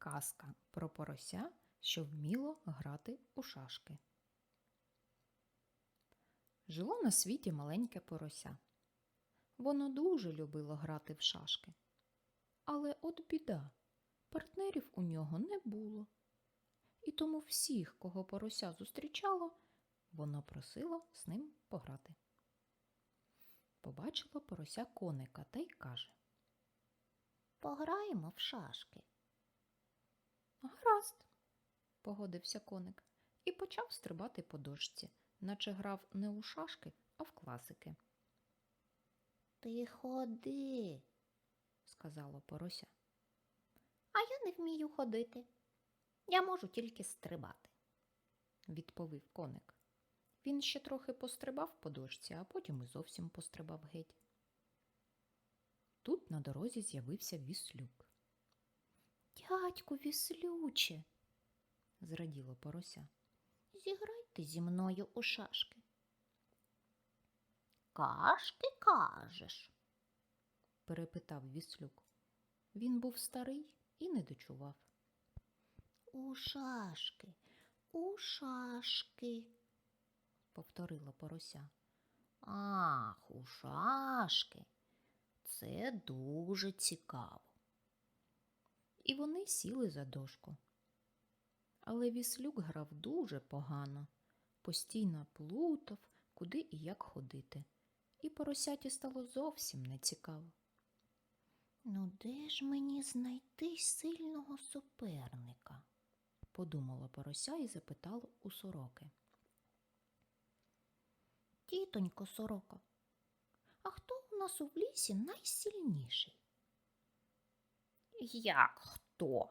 Казка про порося, що вміло грати у шашки. Жило на світі маленьке порося. Воно дуже любило грати в шашки. Але от біда, партнерів у нього не було. І тому всіх, кого порося зустрічало, воно просило з ним пограти. Побачила порося коника та й каже Пограємо в шашки. Гаразд, погодився коник і почав стрибати по дошці, наче грав не у шашки, а в класики, Ти ходи. сказало порося. А я не вмію ходити. Я можу тільки стрибати. відповів коник. Він ще трохи пострибав по дошці, а потім і зовсім пострибав геть. Тут на дорозі з'явився віслюк. Дядьку віслюче, Зраділо порося. зіграйте зі мною у шашки. Кашки кажеш. перепитав віслюк. Він був старий і не дочував. У шашки, у шашки. повторила порося. Ах, у шашки. Це дуже цікаво. І вони сіли за дошку. Але віслюк грав дуже погано, постійно плутав, куди і як ходити. І поросяті стало зовсім нецікаво. Ну де ж мені знайти сильного суперника? Подумала порося і запитала у сороки. Тітонько сороко, а хто у нас у лісі найсильніший? Як хто?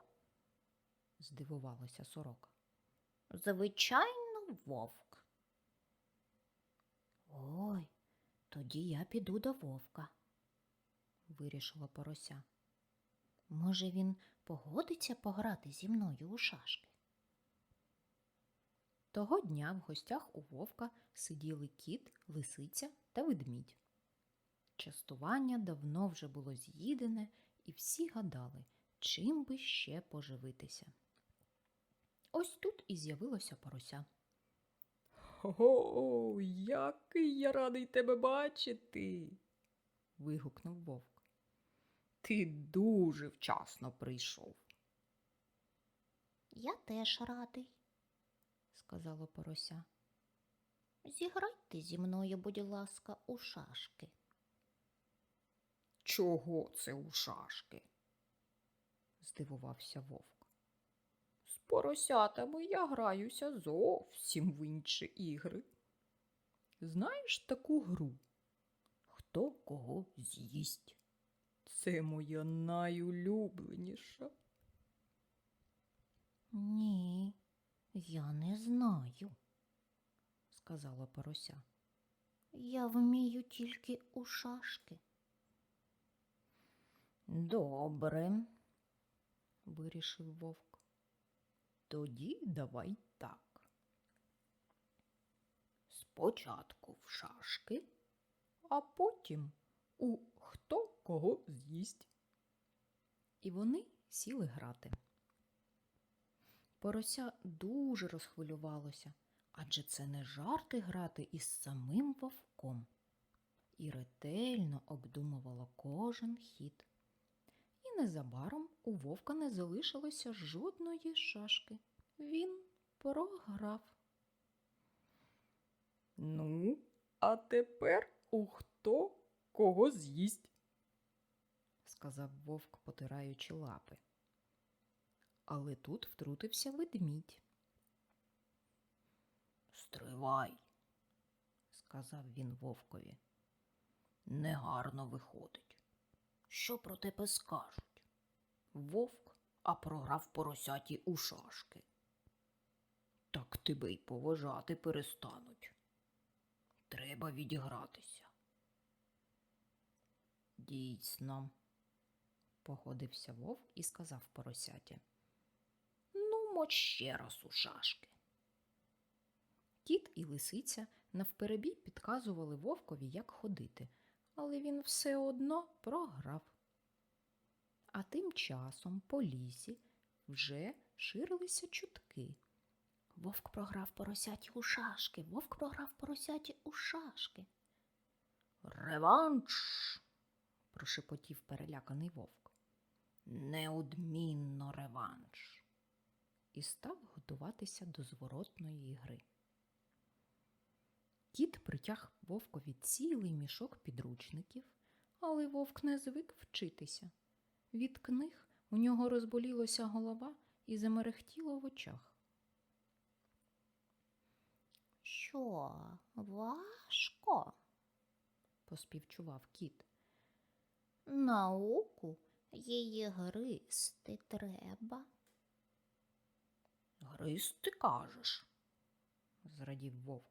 здивувалася сорока. Звичайно, вовк. Ой, тоді я піду до вовка, вирішила порося. Може, він погодиться пограти зі мною у шашки? Того дня в гостях у вовка сиділи кіт, лисиця та ведмідь. Частування давно вже було з'їдене, і всі гадали, чим би ще поживитися. Ось тут і з'явилося порося. О, який я радий тебе бачити. вигукнув вовк. Ти дуже вчасно прийшов, Я теж радий. сказала порося. Зіграйте зі мною, будь ласка, у шашки. Чого це у шашки? здивувався вовк. З поросятами я граюся зовсім в інші ігри. Знаєш таку гру? Хто кого з'їсть? Це моя найулюбленіша. Ні, я не знаю. сказала порося. Я вмію тільки у шашки. Добре, вирішив вовк. Тоді давай так. Спочатку в шашки, а потім у хто кого з'їсть. І вони сіли грати. Порося дуже розхвилювалося, адже це не жарти грати із самим вовком. І ретельно обдумувало кожен хід. Незабаром у вовка не залишилося жодної шашки. Він програв. Ну, а тепер у хто кого з'їсть, сказав вовк, потираючи лапи. Але тут втрутився ведмідь. Стривай, сказав він вовкові. Негарно виходить. Що про тебе скажуть? Вовк, а програв поросяті у шашки. Так тебе й поважати перестануть. Треба відігратися. Дійсно, погодився вовк і сказав поросяті. Ну, мо ще раз у шашки. Кіт і лисиця навперебій підказували вовкові, як ходити, але він все одно програв. А тим часом по лісі вже ширилися чутки. Вовк програв поросяті у шашки, вовк програв поросяті у шашки. Реванш. прошепотів переляканий вовк. Неодмінно реванш. І став готуватися до зворотної гри. Кіт притяг вовкові цілий мішок підручників, але вовк не звик вчитися. Від книг у нього розболілося голова і замерехтіло в очах. Що, важко? Поспівчував кіт. Науку її гристи треба. Гристи кажеш, зрадів вовк.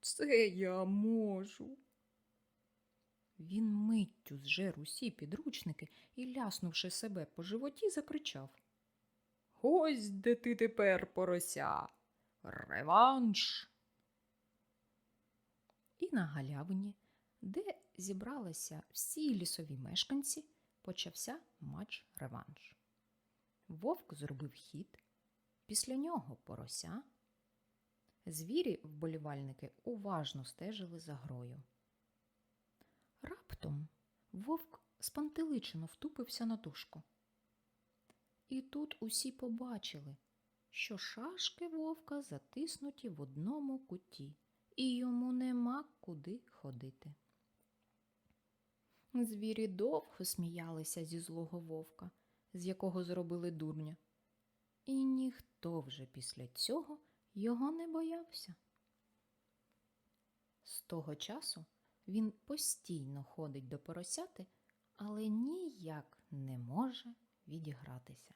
Це я можу. Він миттю зжер усі підручники і, ляснувши себе по животі, закричав. Ось де ти тепер, порося. Реванш. І на галявині, де зібралися всі лісові мешканці, почався матч-реванш. Вовк зробив хід, після нього порося. Звірі вболівальники уважно стежили за грою. Раптом вовк спантеличено втупився на дужку. І тут усі побачили, що шашки вовка затиснуті в одному куті, і йому нема куди ходити. Звірі довго сміялися зі злого вовка, з якого зробили дурня, і ніхто вже після цього його не боявся. З того часу він постійно ходить до поросяти, але ніяк не може відігратися.